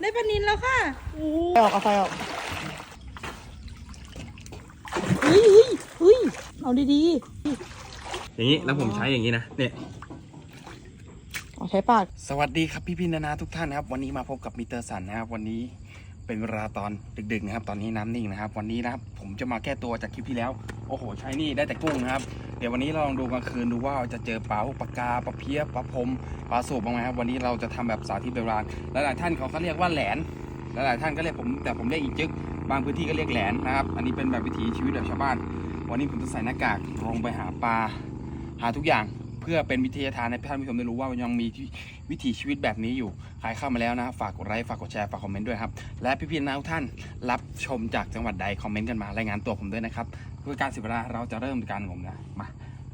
ได้ปลานินแล้วค่ะโอ้ออกเอาไฟออกเฮ้ยเฮ้ยเฮ้ยเอาดีอย่างนี้แล้วผมใช้อย่างนี้นะเนี่ยๆเอาใช้ปาก สวัสดีครับพี่พี่นานาทุกท่านนะครับ วันนี้มาพบกับมิสเตอร์สันนะครับ วันนี้ เป็นเวลาตอนดึกๆนะครับ ตอนนี้น้ำนิ่งนะครับ วันนี้นะครับผมจะมาแก้ตัวจากคลิปที่แล้ว โอ้โห ใช้นี่ได้แต่กุ้งนะครับ เดี๋ยววันนี้เราลองดูกลางคืนดูว่าจะเจอปลาปลากาปลาเพี้ยปลาพรมปลาสูบบ้างไหมครับ วันนี้เราจะทำแบบสาธิตโบราณหลายๆท่านเขาก็เรียกว่าแหลนหลายๆท่านก็เรียกผมแต่ผมเรียกอีจึกบางพื้นที่ก็เรียกแหลนนะครับ อันนี้เป็นแบบวิถีชีวิตแบบชาวบ้าน วันนี้ผมจะใส่หน้ากากลงไปหาปลาหาทุกอย่าง เพื่อเป็นวิทยาทานให้ท่านผู้ชมได้รู้ว่ายังมีวิถีชีวิตแบบนี้อยู่ ใครเข้ามาแล้วนะ ฝากกดไลค์ ฝากกดแชร์ ฝากคอมเมนต์ด้วยครับ และพี่ๆนะทุกท่านรับชมจากจังหวัดใด คอมเมนต์กันมารายงานตัวผมด้วยนะครับ เพื่อการเสิเวลาเราจะเริ่มการงมนะ มา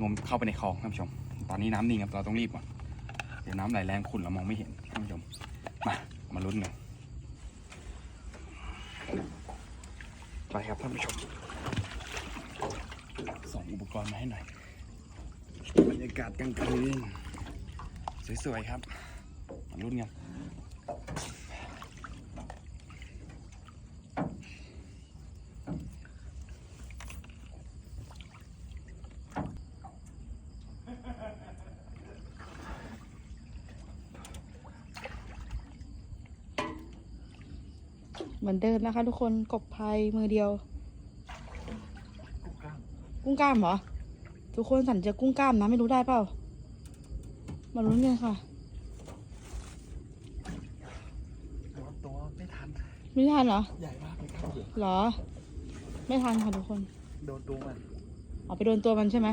งมเข้าไปในคลองท่านผู้ชม ตอนนี้น้ำนิ่งครับ เราต้องรีบก่อน เดี๋ยวน้ำไหลแรงขุ่นเรามองไม่เห็นท่านผู้ชม มา มาลุ้นกันไปครับท่านผู้ชมส่งอุปกรณ์มาให้หน่อย บรรยากาศกลางคืนสวยๆครับมาลุ้นกันเหมือนเดิมนะคะทุกคนกบพายมือเดียว กุ้งกล้ามเหรอ ทุกคนสั่นเจอกุ้งกล้ามนะไม่รู้ได้เปล่า มาลุ้นกันค่ะ ตัวตัวไม่ทัน ไม่ทันเหรอ ใหญ่มากเลยครับเหรอ ไม่ทันค่ะทุกคน โดนตัวมัน ออกไปโดนตัวมันใช่ไหม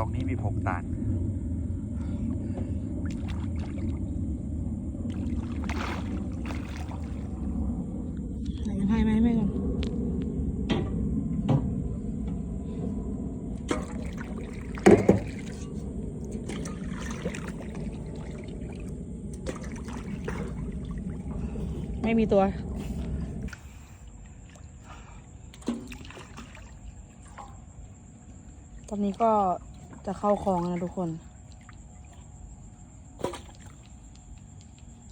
ตรงนี้มีผงตาล ไหนกันให้ไหมไม่ก่อนไมีตัว ตอนนี้ก็จะเข้าคลองนะทุกคน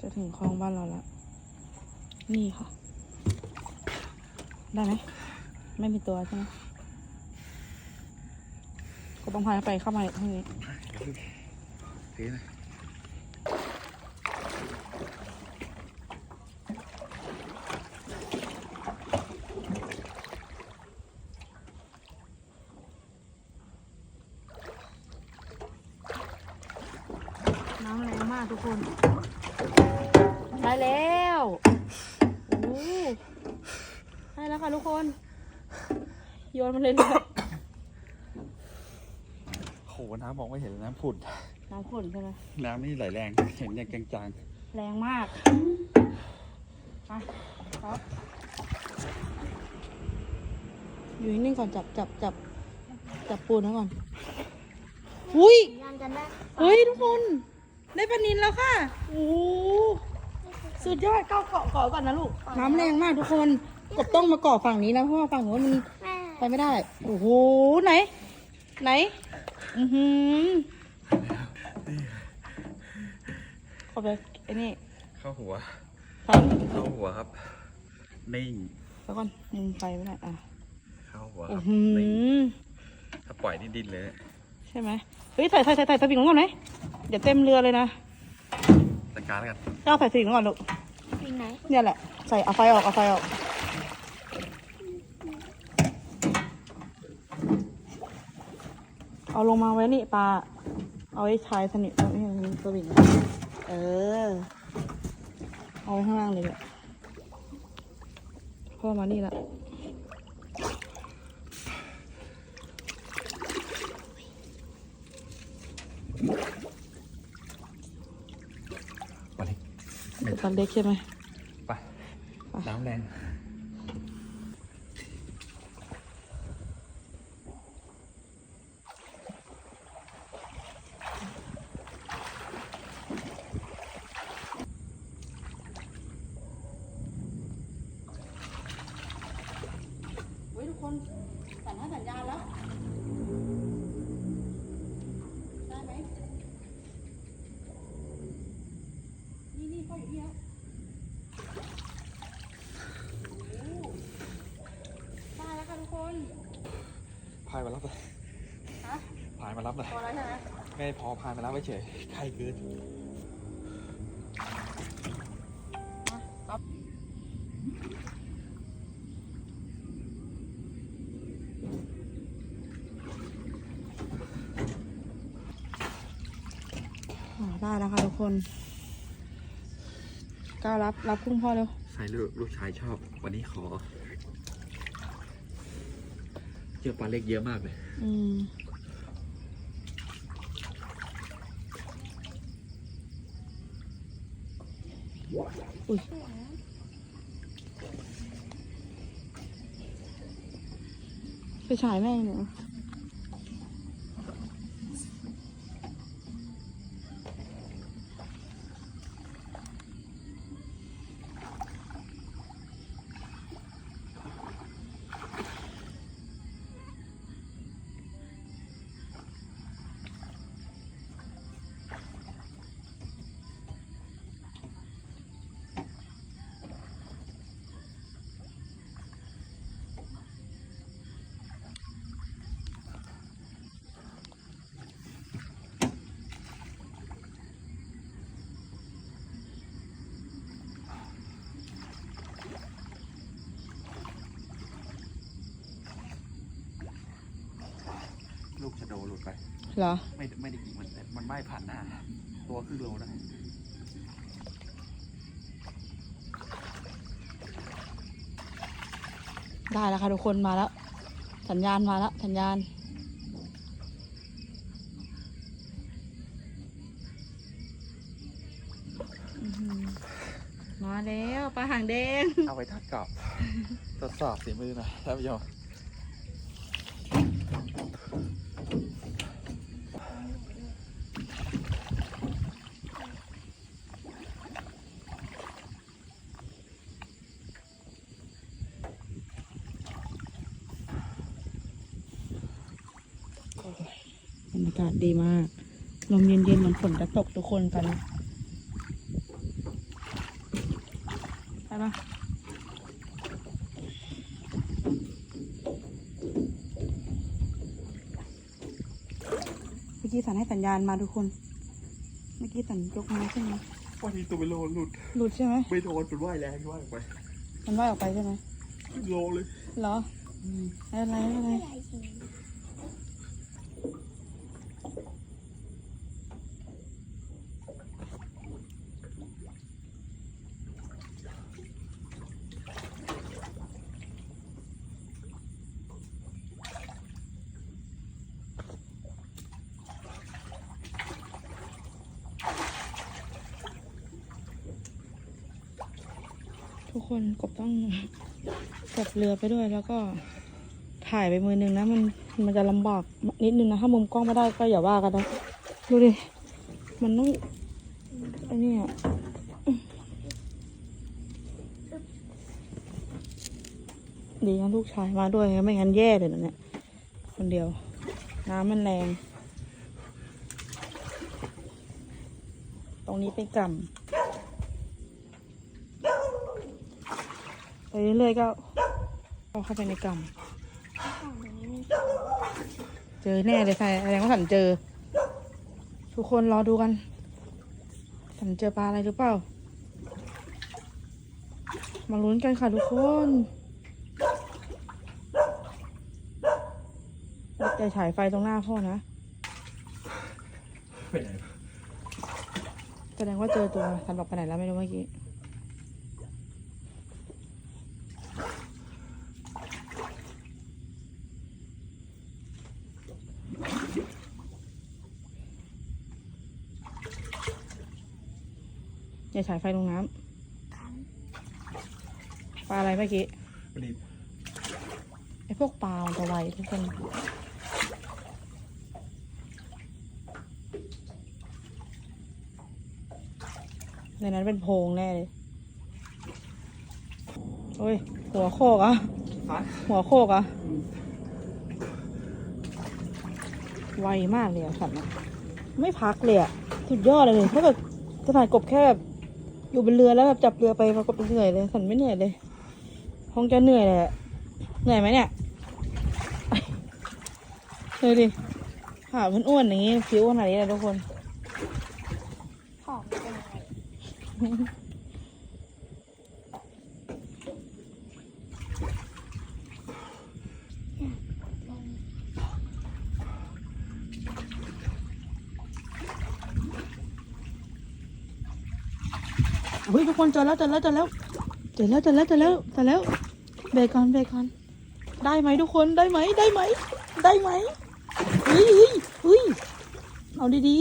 จะถึงคลองบ้านเราแล้ว นี่ค่ะ ได้ไหม ไม่มีตัวใช่ไหมก็ต้องพายไปเข้ามาทางนี้ถือเลย น้ำแรงมากทุกคน ได้แล้วโอ้ได้แล้วค่ะทุกคน โยนมันเลยเลยโหน้ำมองไม่เห็นเลยน้ำผุด น้ำฝนใช่ไหมน้ำนี่ไหลแรง เห็นอย่างจางแรงมากไปครับ อยู่นิ่งๆก่อนจับจับจับจับปูนนะก่อน อุ้ย ยันกันได้เฮ้ยทุกคน ได้ปลานินแล้วค่ะ โอ้โหสุดยอดเก้าเกาะเกาะก่อนนะลูก น้ำแรงมากทุกคน กบต้องมาเกาะฝั่งนี้นะเพราะว่าฝั่งโน้นมันแม่ไปไม่ได้ โอ้โห ไหน ไหน อือหือเข้าไปไอ้นี่ๆเข้าหัวครับเข้าหัวครับนิ่งแล้วก่อนมุมไฟไม่ได้อะ เข้าหัวคอืรัอบหืนิ่งอถ้าปล่อยนี่ดิ้นเลย ใช่ไหมเฮ้ยใส่ใส่ใส่ใส่สวิงลงก่อนไหมเดี๋ยวเต็มเรือเลยนะจัดการแล้วกันก็ใส่สวิงลงก่อนลูกปีไหน เนี่ยแหละ ใส่เอาไฟออกเอาไฟออก เอาลงมาไว้นี่ปลา เอาไว้ชายสนิทเอาไว้ให้มันสวิงเออ เอาไว้ข้างล่างเลยเนี่ยพ่อมานี่ละไปเลยตอนเล็กใช่ไหมไป น้ำแรง คนสัญญาสัญญาแล้ว ได้ไหม นี่นี่พ่ออยู่นี่แล้วได้แล้วค่ะทุกคน พายมารับเลยฮะพายมารับเลยพอแล้วใช่ไหมไม่พอพายมารับไว้เฉยใครเกิน อ่าได้แล้วค่ะทุกคนก้าวรับรับกุ้งพ่อเร็วใช่ลูกลูกชายชอบ วันนี้ขอ เจอปลาเล็กเยอะมากเลย อืมอุ้ยไปฉายแม่งเนี่ย ไป เหรอ ไม่ไม่ได้กินมันมันไหม้ผ่านหน้า ตัวครึ่งโลได้ได้แล้วค่ะทุกคนมาแล้ว สัญญาณมาแล้ว สัญญาณอื้อหือมาแล้วปลาหางแดง เอาไว้ทัดกับทดสอบสีมือหนะท่านผู้ชม บรรยากาศ ดีมาก ลมเย็นๆเหมือนฝนจะตกทุกคนกันไปปะเมื่อกี้สันให้สัญญาณมาทุกคน เมื่อกี้สันยกมือใช่ไหมวันนี้ตัวเป็นโลหลุด หลุดใช่ไหมไม่โดนเป็นว่ายแรงว่ายออกไป มันว่ายออกไปใช่ไหมโลเลย เหรอไม่เป็นไรไม่เป็นไร ทุกคนกบต้องกบเรือไปด้วยแล้วก็ถ่ายไปมือหนึ่งนะ มันมันจะลำบากนิดนึงนะถ้ามุมกล้องไม่ได้ก็อย่าว่ากันนะดูดิมันต้องไอ้นี่อะดีนะลูกชายมาด้วยไม่งั้นแย่เลยนะเนี่ยคนเดียว น้ำมันแรง ตรงนี้เป็นกล่ำไป เรื่อยๆก็เอาเข้าไปในกล่ำเจอแน่เลยใช่แสดงว่าสันเจอ ทุกคนรอดูกัน สันเจอปลาอะไรหรือเปล่า มาลุ้นกันค่ะทุกคนอย่าฉายไฟตรงหน้าพ่อนะไปไหนแสดงว่าเจอตัวสันบอกไปไหนแล้วไม่รู้เมื่อกี้ อย่าฉายไฟลงน้ำปลาอะไรเมื่อกี้วันนี้ไอพวกปลามันจะไวทุกคนในนั้นเป็นโพรงแน่เลยโอ้ย หัวโคกอะฮะหัวโคกอะไวมากเลยอะสัตว์อะไม่พักเลยอะสุดยอดเลยถ้าเกิดจะถ่ายกบแค่แบบ อยู่บนเรือแล้วแบบจับเรือไปปรากฏเหนื่อยเลยสันไม่เหนื่อยเลยคงจะเหนื่อยแหละเหนื่อยไหมเนี่ยเลยดิขามันอ้วนอย่างงี้ผิวขนาดนี้เลยทุกคนผอมเป็นยังไง เฮ้ยทุกคนเจอแล้วเจอแล้วเจอแล้วเจอแล้วเจอแล้วเจอแล้วเจอแล้วเบรกก่อนเบรกก่อนได้ไหมทุกคนได้ไหมได้ไหมได้ไหมเฮ้ยเฮ้ยเฮ้ยเอาดี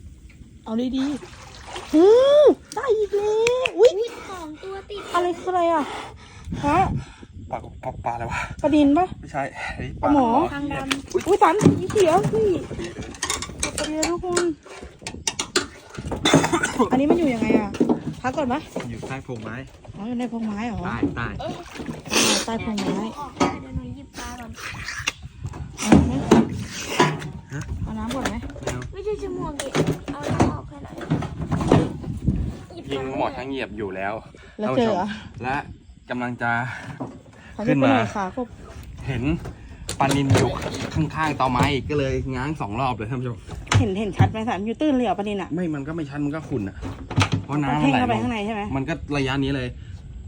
ๆ เอาดีๆเฮ้ยได้อีกแล้วอุ้ยสองตัวติดอะไรคืออะไรอะฮะปลาปลาปลาอะไรวะปลาดินปะไม่ใช่เฮ้ยปลาหมอทางดอุ้ยสันสีเขียวพี่ปลาดินแล้วทุกคนอันนี้มันอยู่ยังไงอะ พักก่อนปะอยู่ใต้โพรงไม้อ๋ออยู่ในพงไม้เหรอใต้ใต้ใต้พงไม้ำออกได้เดี๋ยวหนูหยิบปลาก่อนเอาไหมเอาน้ำก่อนไหมไม่ใช่ชั่วโมงดิเอาน้ำออกให้หน่อยหยิบยิงปลาหมดทั้งเหยียบอยู่แล้วแล้วเจอเหรอและกำลังจะขอขึ้จะนไปมาหน่อยค่ะกบเห็น ปลานินอยู่ข้างๆตอไม้อีกก็เลยง้างสองรอบเลยท่านผู้ชมเห็นเห็นชัดไหมสันอยู่ตื้นเลยเหรอปลาดินอะ ไม่มันก็ไม่ชันมันก็ขุ่นอะ เพราะมันน้ำมัเพ่นงไหลเข้าไปลงข้างในใช่ไหมมันก็ระยะนี้เลย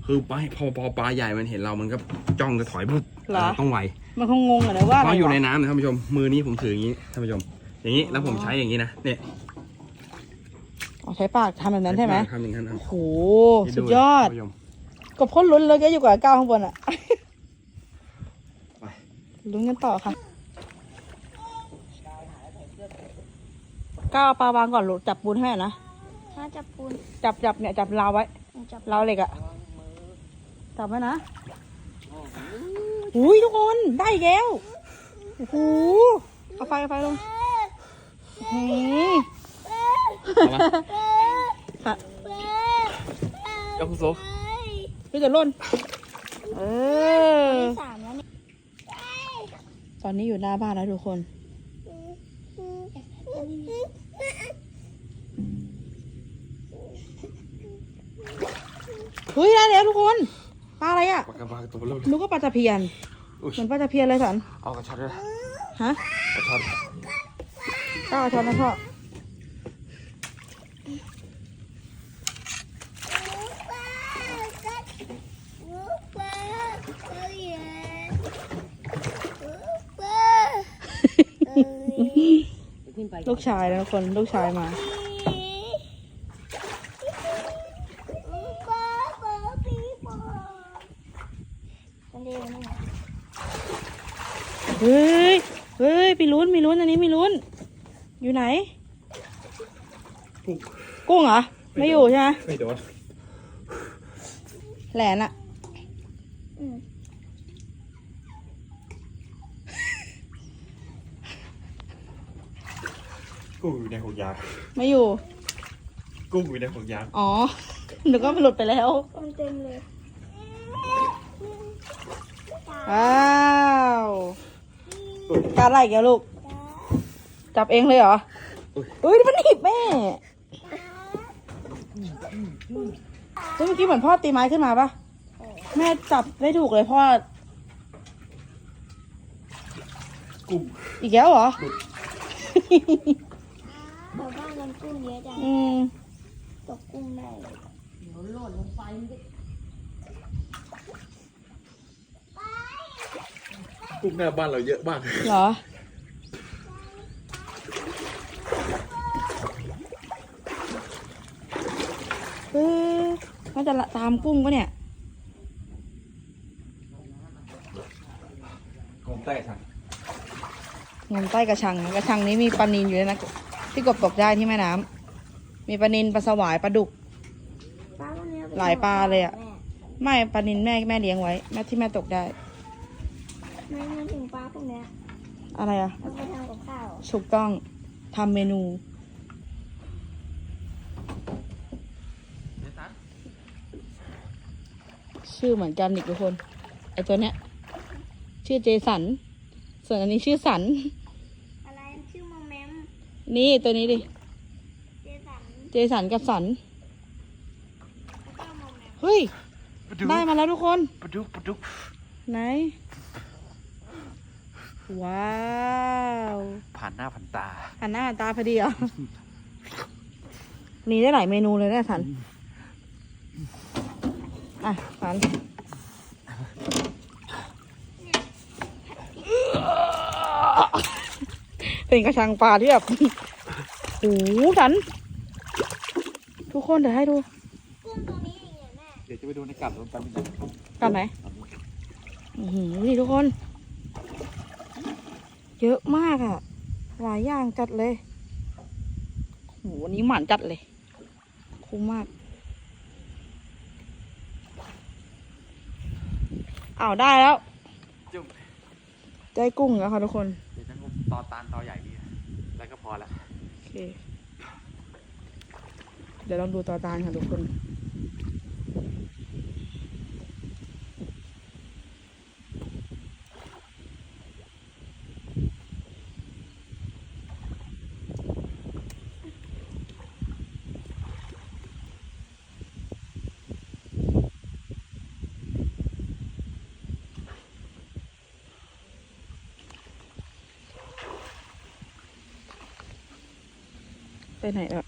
คือปลาพอพอปลาใหญ่มันเห็นเรามันก็จ้องจะถอยปุ๊บเหรอ ต้องไวมันคงงงอะนะว่าเพอะไรราะอยู่ในวะน้ำนะท่านผู้ชมมือนี้ผมถืออย่างนี้ท่านผู้ชม อย่างนี้แล้วผมใช้อย่างนี้นะเนี่ยอ๋อใช้ปากทำแบบนั้นใช่ไหมทำอย่างนั้นนะโอ้โหนี่สุดยอด ท่านผู้ชม กบพ่นลุ้นเลยแกอยู่กับก้าวข้างบนอะไป ลุ้นกันต่อค่ะก้าวเอาปลาวางก่อนลูกจับปูนให้หน่อยนะถ้าจับปูนจับจับเนี่ยจับราวไว้หนูจับราวเหล็กอะจับไว้นะอุ้ยทุกคนได้อีกแล้วโอ้โหเอาไฟเอาไฟลงโอ้โหเอามาค่ะยกโซ่พี่จะล่นเออ สามแล้วเนี่ย ต อนนี้อยู่หน้าบ้านแล้วทุกคน เฮ้ยได้แล้วทุกคนปลาอะไรอะปากกระบาตัวเริ่มนึกว่าปลาตะเพียน อุ้ยเหมือนปลาตะเพียนเลยสันเอากระชอนด้วยนะฮะกระชอนก้าวช้อนนะพ่อ ลูกชายนะทุกคนลูกชายมา เฮ้ย เฮ้ย มีลุ้น มีลุ้น อันนี้มีลุ้น อยู่ไหน กุ้งเหรอ ไม่อยู่ใช่ไหมไม่โดนแหลนอะ กุ้งอยู่ในห่วงยางไม่อยู่ กุ้งอยู่ในห่วงยาง อ๋อหนูก็มันหลุดไปแล้ว มันเต็มเลยว้าวการอะไรอีกันลูก จับเองเลยเหรอเฮ้ยมันหนีบแม่เฮ้ยเมื่อกี้เหมือนพ่อตีไม้ขึ้นมาปะแม่จับไม่ถูกเลยพ่อ กุ้งอีกแล้วเหรอแต่บ้านมัน กุ้งเยอะจังอืมตกกุ้งได้เลยกุ้งหน้าบ้านเราเยอะมาก เหรอ เออมันจะละตามกุ้งปะเนี่ยกงใต้ทันงมใต้กระชังกระชังนี้มีปลานินอยู่เลยนะ ที่กบตกได้ที่แม่น้ำมีปลานินปลาสวายปลาดุกปลาพวกเนี้ไปหลายปลาเลยอะแม่ไม่ปลานินแม่แม่เลี้ยงไว้ แม่ที่แม่ตกได้ ไม่ไม่ถึงปลาพวกเนี้ยอะไรอะเอาไปทำกับข้าวถูกต้องทำเมนู ชื่อเหมือนกันอีกทุกคน ไอตัวเนี้ย ชื่อเจสัน ส่วนอันนี้ชื่อสัน อะไรชื่อมอมแมม นี่ตัวนี้ดิ เจสันเจสันกับสัน แล้วก็มอมแมมเฮ้ยปลาดุกได้มาแล้วทุกคนปลาดุกปลาดุกไหน ว้าวผ่านหน้าผ่านตา หันหน้าหันตาพอดีเหรอ มีได้หลายเมนูเลยเนี่ยสัน อะสัน เป็นกระชังปลาที่แบบโอ้โหสัน ทุกคนเดี๋ยวให้ดู กุ้งตรงนี้เองเนี่ยแม่เดี๋ยวจะไปดูในกลับรถกันกันไหนอือหือนี่ทุกคน เยอะมากอะหลายอย่างจัดเลยโหวันนี้หมันจัดเลย คุ้มมากอ้าวได้แล้ว จุ๊บได้กุ้งแล้วค่ะทุกคนเดี๋ยวจะงมต อตานตอใหญ่ดีแล้วก็พอละโอเค เดี๋ยวลองดูต่อตานค่ะทุกคน ไปไหนแล้ว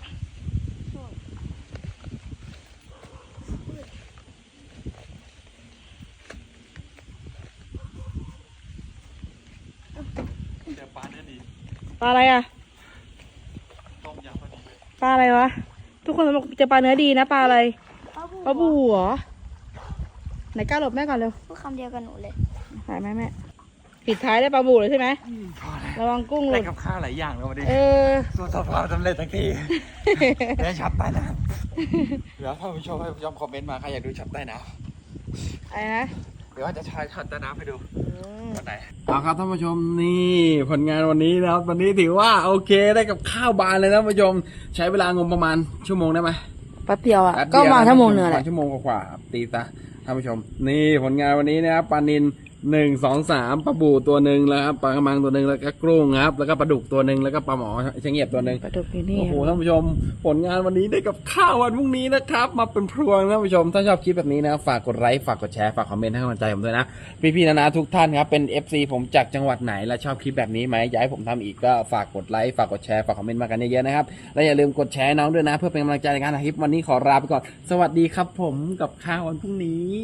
เจอปลาเนื้อดีปลาอะไรอะ ต้มยำพอดีเลยปลาอะไรวะ ทุกคนบอกจะปลาเนื้อดีนะปลาอะไรป้าบูปลาบูเหรอไหนกล้าหลบแม่ก่อนเร็วพูดคำเดียวกับหนูเลย ถ่ายแม่แม่ ปิดท้ายได้วยปลาบูเลยใช่ไหมพอแล้วระวังกุ้งหได้ลุดกับข้าวหลายอย่างแล้ววันนี้เออ สู้ทำความสำเร็จทั้งที ได้ช็อตใต้น้ำเดี๋ยวถ้าผู้ชมให้ผู้ชมคอมเมนต์มาใครอยากดูช็อตใต้น้อะไรนะำเดี๋ยวว่าจะใช้ช็อตใต้น้ำให้ดูอืม วันไหน เอาครับท่านผู้ชมนี่ผลงานวันนี้นะครับวันนี้ถือว่าโอเคได้กับข้าวบานเลยนะท่านผู้ชมใช้เวลางมประมาณชั่วโมงได้ไหม แป๊บเดียวอะ แป๊บเดีก็ยวมานะชั่วโมงเนื้อแหปละ ระมาณชั่วโมงกว่าๆครับตีซะท่านผู้ชม นี่ผลงานวันนี้นะครับปลานิน หนึ่งสองสามปลาบูตัวหนึ่งแล้วครับปลากระมังตัวหนึ่งแล้วก็กรุ้งครับ แล้วก็ปลาดุกตัวหนึ่งแล้วก็ปลาหมอเชงเงียบตัวหนึ่งปลาดุกอยู่นี่โอ้โหท่านผู้ชม ผลงานวันนี้ได้กับข้าววันพรุ่งนี้นะครับ มาเป็นพรวงท่านผู้ชม ถ้าชอบคลิปแบบนี้นะ ฝากกดไลค์ฝากกดแชร์ฝากคอมเมนต์ให้กำลังใจผมด้วยนะ พี่ๆนานาทุกท่านครับเป็น FC ผมจากจังหวัดไหนและชอบคลิปแบบนี้ไหมอยากให้ผมทำอีกก็ฝากกดไลค์ฝากกดแชร์ฝากคอมเมนต์มากันเยอะๆนะครับและอย่าลืมกดแชร์ให้น้องด้วยนะ เพื่อเป็นกำลังใจในการทำคลิปวันนี้ขอลาไปก่อน สวัสดีครับผมกับข้าววันพรุ่งนี้